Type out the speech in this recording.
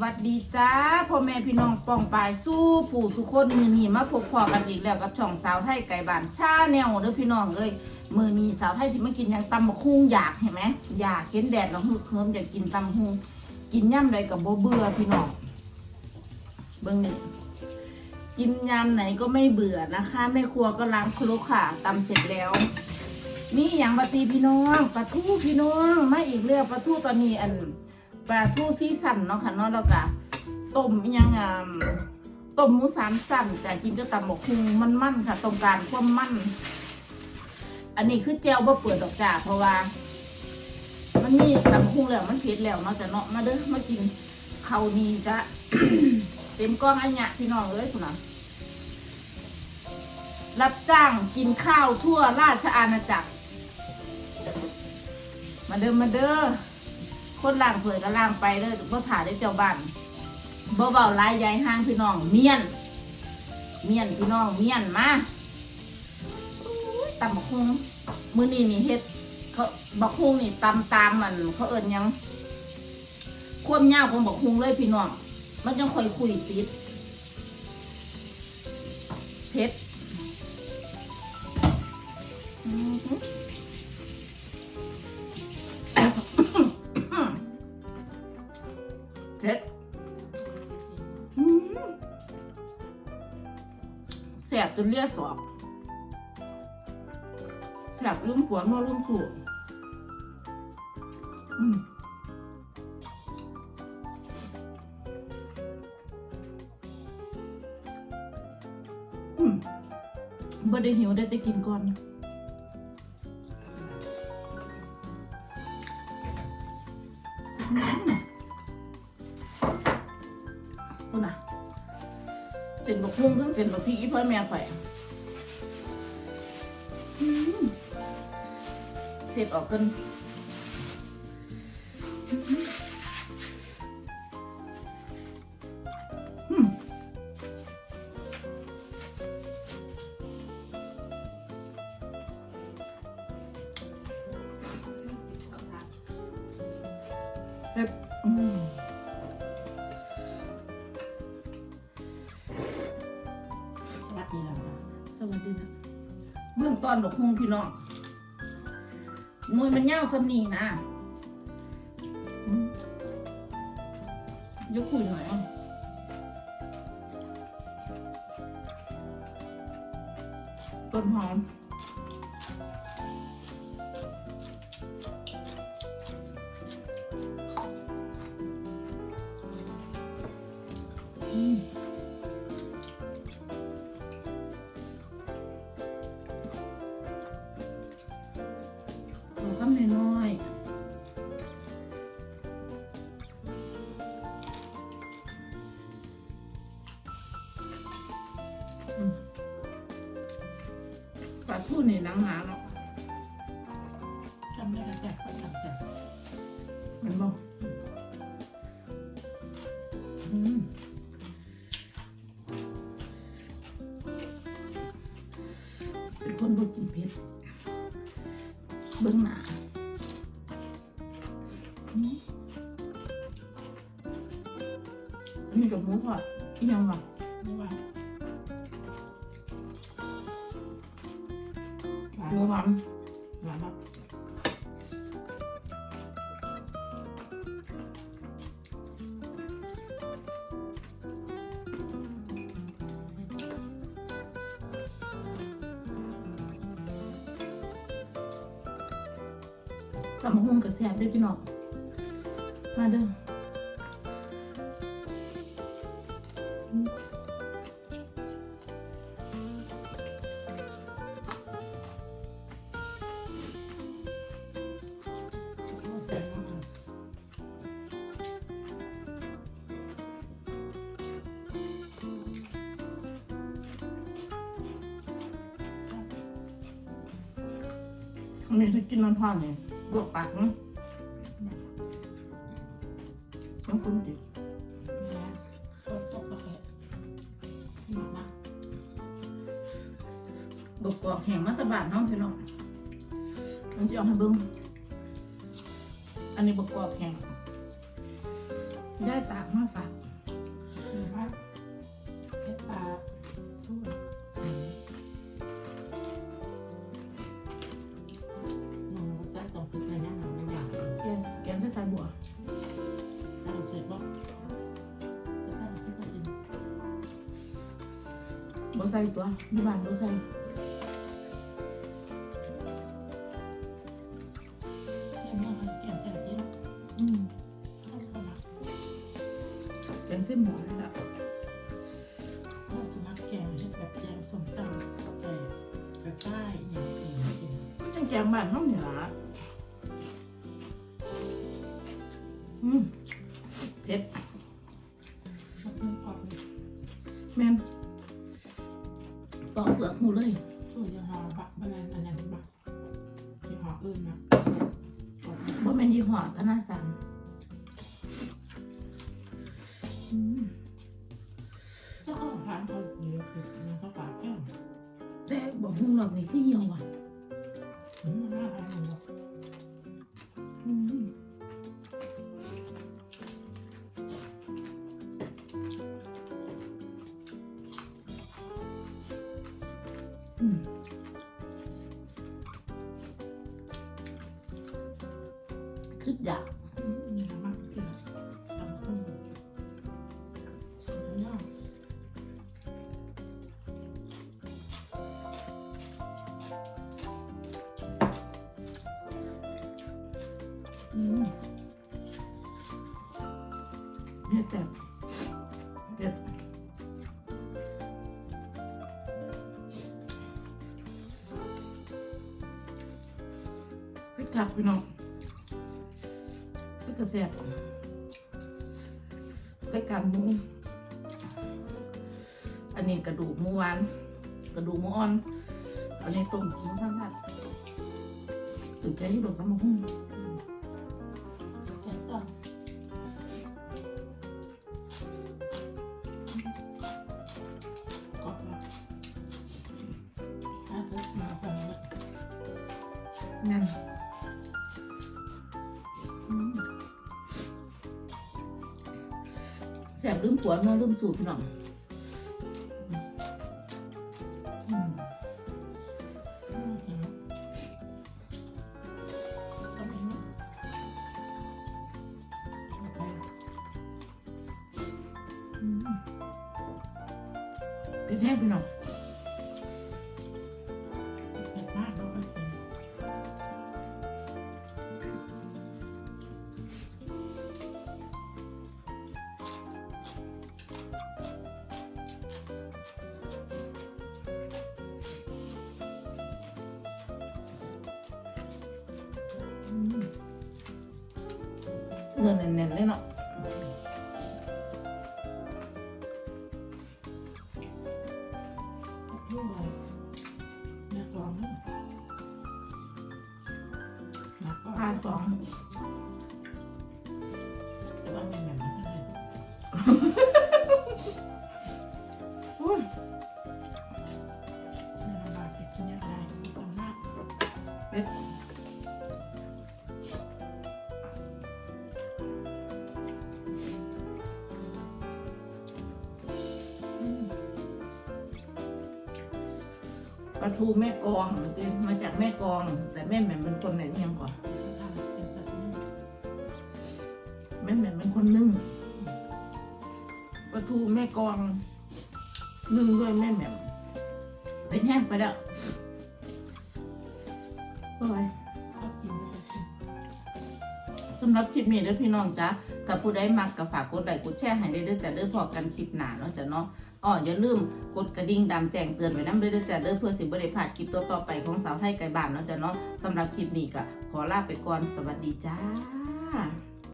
วัสดีจ้าพ่อแม่พี่น้องป้องปายสู้ผู้ทุกคนมือนีมาพบพอกันอีกแล้วกับช่องสาวไทยไก่บานชาแนวเด้อพี่น้องเอ้ยมือนีสาวไทยสิมากินยังตำบักหุ่งอยากเห็นไหมอยากเห็นแดดแล้วฮึกเฮิมอยากกินตำบักหุ่งกินย่ำใดกับโบเบื่อพี่น้องเบิ่งนี่กินยำไหนก็ไม่เบื่อนะคะแม่ครัวก็ล้างครกค่ะตำเสร็จแล้วมีอย่างปฏิพี่น้องปลาทูพี่น้องมาอีกเรื่องปลาทูตอนนี้อัน ปลาทูซีสันเนาะค่ะเนาะแล้วก็ต้มยังอ่าต้มหมูสามสันจะกินก็ตำหมกคุงมันมันค่ะ ตรงกลางความมันอันนี้คือแจวบ่เปิดดอกจ้าเพราะว่า มันมีตำคุงแล้วมันเผ็ดแล้วเนาะจะเนาะมาเด้อมากินข้าวดีจ้ะเต็มกล้องอันเนี้ยพี่น้องเอ้ยคุณนะรับจ้างกินข้าวทั่วราชอาณาจักร มาเดิมมาเด้อ คนล่างเผยก็ล่างไปเด้อบ่ถ่าได้เจ้าบ้านบ่เบาลายยายห้างพี่น้องเมียน เมียนพี่น้องเมียนมาตำบักฮุงมื้อนี้นี่เฮ็ดเขาบักฮุงนี่ตำตามมัน เขาเอิ้นยังความยาวของบักฮุงเลยพี่น้องมันจังค่อยคุยติดเผ็ด เผ็ดอืมแสบจนเลียสอบแสบลืมผัวนัวลืมสูตรอืมอืมบ่ได้หิวได้แต่กินก่อน นบกพริกอีพ่อแม่ข่อยเสร็จออกกันเอืม อนบอกฮุงพี่น้องมวยมันเง่าสำนีนะยกคุยหน่อยอะต้นหอม ปลาทูนี่หนังหนาเนาะจำได้แค่แค่คนจำแต่เห็นบ่อืมเป็นคนบ่กินเผ็ดเบื้องหน้าอืมอันนี้กับหมูทอดอีหยังวะ หมูหวานหวานมากกับมะฮุ่งกับแซ่บด้วยพี่น้องมาเด้อ อันนี้จะกินมันทอดเนี่ยลวกปากนะต้องคุณจิแม่ชอบตกกาแฟหวานมากบกกอกแห้งมาแตะบานเน้องพี่น้องมันจะเอาให้เบิ้งอันนี้บกกอกแห้งได้ตากมาฝาก บ่ใส่ตัวอยู่บ้านบ่ใส่ยังไม่เคยเก็บใส่ที่อืมเข้าเข้ามาแกงเส้นหมูนี่แหละก็จะมาแกงให้แบบแกงส้มตำกับแต่กระช่ายอย่างอื่นกินจังแกงบ้านเฮานี่ล่ะอืมเผ็ด หมูเลยสูตรยี่ห้อบักบันนั้นอันนั้นบักยี่ห้ออื่นนะบ่แม่นยี่ห้อธนาสันอืมเจ้าของร้านเขาเยอะคือมันเขาปากแก้วแต่บ่ฮู้รอบนี้คือเหี่ยวอะ อืมคืออย พี่จักพี่น้องพี่กระเสียบรายการหมูอันนี้กระดูกหมูหวาน กระดูกหมูอ่อน อันนี้ต้มหมูท่านท่านตื่นใจอยู่ดอกสมหุ่งแกงต้มกรอบมากถ้าเกิดมาแบบนี้แม่น แสบลืมปวดเมื่อลืมสูบพี่น้องอืมอืมเห็นไหมต้มเองนะโอเคอืมเป็นแท้พี่น้อง เงินแน่นๆเลยเนาะด้วยแม่กรองนะแล้วก็พาสองแต่ว่าเป็นแบบนี้ก็ได้อุ้ยในลำบากจะกินยังไงไม่ต้องมากเป็ด ปลาทูแม่กองมาจากแม่กอง แต่แม่แหม่มเป็นคนไหนนี่ยังก่อนแม่แหม่มเป็นคนนึ่งปลาทูแม่กองนึ่งด้วยแม่แหม่มเป็นแห้งไปแล้วโอ้ยก็กินได้กินสำหรับคลิปนี้เด้อพี่น้องจ้ะถ้าผู้ใดมักก็ฝากกดไลค์กดแชร์ให้ได้ด้อจ้ะเด้อพอกันคลิปหนาเนาะจ้ะเนาะ อ๋ออย่าลืมกดกระดิ่งดำแจ้งเตือนไว้นะเด้อเด้อจ้ะเด้อเพื่อสิบ่ได้พลาดคลิปต่อๆไปของสาวไทยไก่บ้านเนาะจ้ะเนาะสำหรับคลิปนี้ก็ขอลาไปก่อนสวัสดีจ้า